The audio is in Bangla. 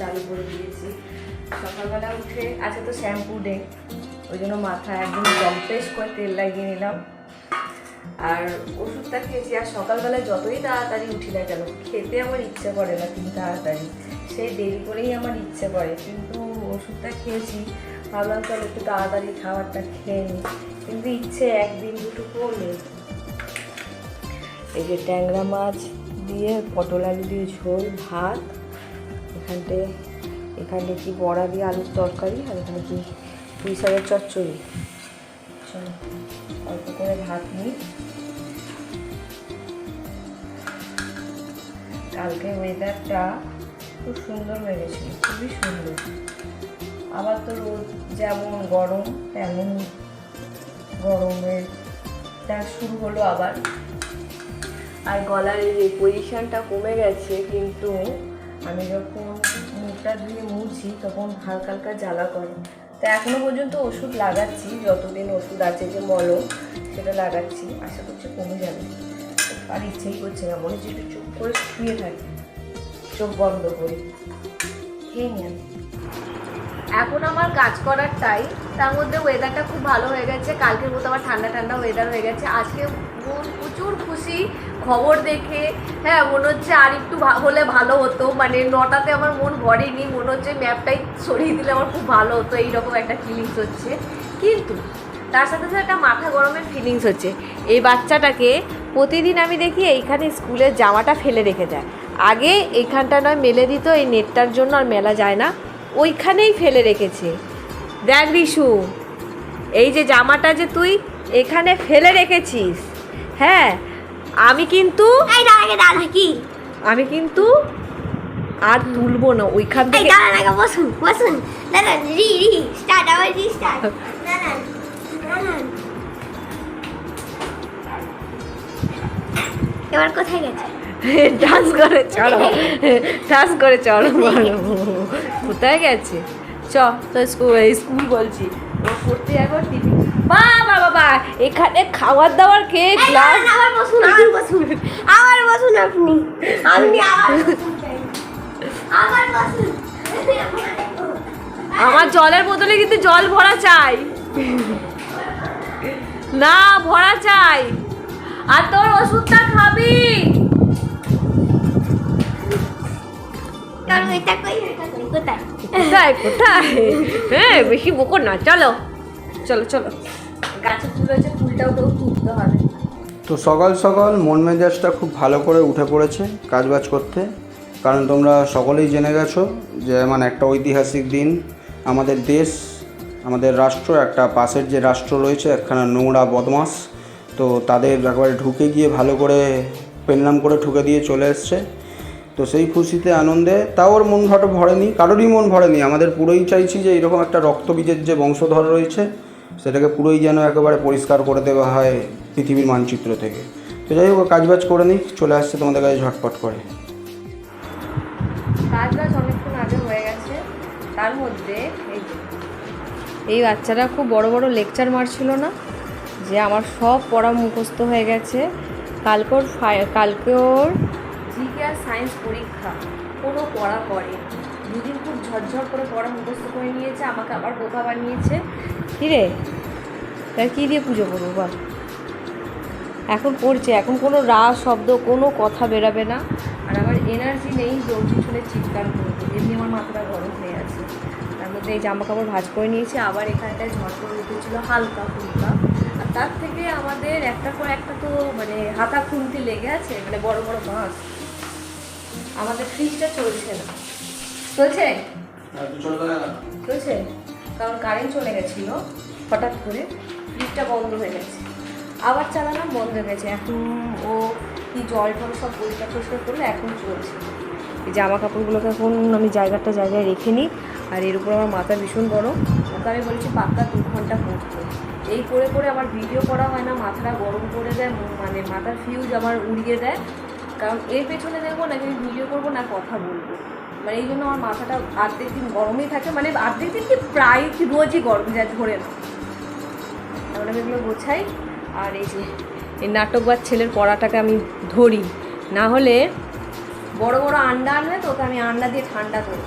চালু করে দিয়েছি। সকালবেলা উঠে, আছে তো শ্যাম্পু ডে, ওই জন্য মাথায় একদম কম্প্রেস করে তেল লাগিয়ে নিলাম। আর ওষুধটা খেয়েছি, আর সকালবেলায় যতই তাড়াতাড়ি উঠি না কেন, খেতে আমার ইচ্ছে করে না কিন্তু তাড়াতাড়ি। সেই দেরি করেই আমার ইচ্ছে করে, কিন্তু ওষুধটা খেয়েছি, ভাবলাম চল একটু তাড়াতাড়ি খাবারটা খেয়ে নিই। কিন্তু ইচ্ছে একদিন দুটো করলে এই যে ট্যাংরা মাছ দিয়ে পটল আলু দিয়ে ঝোল, ভাত এখানটে এখানে কি বড়া দিয়ে আলুর তরকারি আর এখানে কি পুঁই শাকের চচ্চড়ি। অল্প করে ভাত নিই। কালকে ওয়েদারটা খুব সুন্দর লেগেছিল খুবই সুন্দর। আবার তো রোদ, যেমন গরম, তেমন গরমের তা শুরু হলো আবার। আর গলার এই পজিশনটা কমে গেছে, কিন্তু আমি যখন মুখটা ধুয়ে মুছি, তখন হালকা হালকা জ্বালা করে। তা এখনও পর্যন্ত ওষুধ লাগাচ্ছি, যতদিন ওষুধ আছে যে মলম, সেটা লাগাচ্ছি, আশা করছি কমে যাবে। আর ইচ্ছেই করছে না, মনে হচ্ছে একটু চুপ করে শুয়ে থাকি, চোখ বন্ধ করে। খেয়ে নিন এখন আমার কাজ করার টাইম তার মধ্যে ওয়েদারটা খুব ভালো হয়ে গেছে। কালকের মতো আমার ঠান্ডা ঠান্ডা ওয়েদার হয়ে গেছে। আজকে মন প্রচুর খুশি, খবর দেখে। হ্যাঁ মনে হচ্ছে আর একটু হলে ভালো হতো। মানে নটাতে আমার মন ভরেনি, মনে হচ্ছে ম্যাপটাই সরিয়ে দিলে আমার খুব ভালো হতো। এইরকম একটা ফিলিংস হচ্ছে। কিন্তু তার সাথে সাথে একটা মাথা গরমের ফিলিংস হচ্ছে। এই বাচ্চাটাকে প্রতিদিন আমি দেখি এইখানে স্কুলের জামাটা ফেলে রেখে যায়। আগে এইখানটা নয়, মেলে দিত, এই নেটটার জন্য আর মেলা যায় না। ওইখানেই ফেলে রেখেছে। দেখ রিশু এই যে জামাটা যে তুই এখানে ফেলে রেখেছিস হ্যাঁ আমি কিন্তু কি? আমি কিন্তু আর তুলবো না ওইখান থেকে। বসুন বসুন। রি রি স্টার্ট আবার রি স্টার্ট দাঁড়ান দাঁড়ান এবার কোথায় গেছে? ডান্স করে চলো। ডান্স করে চলো বলো। কোথায় গেছে? চ তো স্কুল স্কুল বলছি। পড়তে একবার টিভি বাবা বাবা এখানে খাবার দাবার খেয়ে ক্লাস? আবার বসুন আবার বসুন। আবার বসুন আপনি। আপনি আবার বসুন। আমার জলের বোতলে কিন্তু জল ভরা চাই। না ভরা চাই। আর তোর ওষুধটা খাবি? কোথায় কোথায়? হ্যাঁ বেশি বকো না চলো। চলো চলো। গাছে ফুল হয়েছে ফুলটাও তো তুলতে হবে। তো সকাল সকাল মন মেজাজটা খুব ভালো করে উঠে পড়েছে কাজবাজ করতে। কারণ তোমরা সকলেই জেনে গেছো যে মানে একটা ঐতিহাসিক দিন। আমাদের দেশ আমাদের রাষ্ট্র একটা পাশের যে রাষ্ট্র রয়েছে একখানা নোংরা বদমাস। তো তাদের একবারে ঢুকে গিয়ে ভালো করে পেনলাম করে ঠুকে দিয়ে চলে এসছে। তো সেই খুশিতে, আনন্দে, তাও ওর মন ঘট ভরেনি, কারোরই মন ভরেনি। আমাদের পুরোই চাইছি যে এরকম একটা রক্তবীজের যে বংশধর রয়েছে, সেটাকে পুরোই যেন একেবারে পরিষ্কার করে দেওয়া হয় পৃথিবীর মানচিত্র থেকে। তো যাই হোক কাজবাজ করে নিই চলে আসছে তোমাদের কাছে ঝটপট করে। কাজ বাজ অনেকক্ষণ হয়ে গেছে, তার মধ্যে এই বাচ্চারা খুব বড় বড় লেকচার মারছিল না, যে আমার সব পড়া মুখস্থ হয়ে গেছে। কালকে ওর ফাই- কালকে ওর জিকে আর সায়েন্স পরীক্ষা, কোনো পড়া করে দুদিন খুব ঝরঝর করে পড়া মুখস্থ করে নিয়েছে, আমাকে আবার বোকা বানিয়েছে। কিরে তা কী দিয়ে পুজো করব বল? এখন পড়ছে, এখন কোনো রা শব্দ, কোনো কথা বেরাবে না। আর আমার এনার্জি নেই জোর পিছনে চিৎকার করব। এমনি আমার মাথাটা গরম হয়ে আছে। তার মধ্যে এই জামা কাপড় ভাজ করে নিয়েছি, আবার এখানটায় ঝড় উঠেছিল হালকা ফুলকা। আর তার থেকে আমাদের একটা পর একটা তো মানে হাতা খুন্তি লেগে আছে মানে বড় বড় মাছ আমাদের ফ্রিজটা চলছে না। চলছে? চলছে? কারণ কারেন্ট চলে গেছিল, হঠাৎ করে ফ্রিজটা বন্ধ হয়ে গেছে। আবার চালালাম বন্ধ হয়ে গেছে। এখন ও কি জল টল সব পরিষ্কার পরিষ্কার করলে, এখন চলছে। এই জামা কাপড়গুলোকে এখন আমি জায়গাটা জায়গায় রেখে নিই, আর এর উপর আমার মাথা ভীষণ গরম। ওকে আমি বলেছি, পাক্কা দু ঘণ্টা পড়তে এই করে করে আমার ভিডিও করা হয় না, মাথাটা গরম করে দেয় মানে মাথার ফিউজ আমার উড়িয়ে দেয়। কারণ এর পেছনে দেখব না আমি ভিডিও করব না কথা বলব। মানে এই জন্য আমার মাথাটা আর্ধেক দিন গরমই থাকে। মানে আর্ধেক দিন কি প্রায় কি রোজই গরম যা ধরে না তারপরে আমি এগুলো গোছাই, আর এই যে এই নাটক বা ছেলের পড়াটাকে আমি ধরি। না হলে বড় বড় আন্ডা আনবে, তোকে আমি আন্ডা দিয়ে ঠান্ডা করব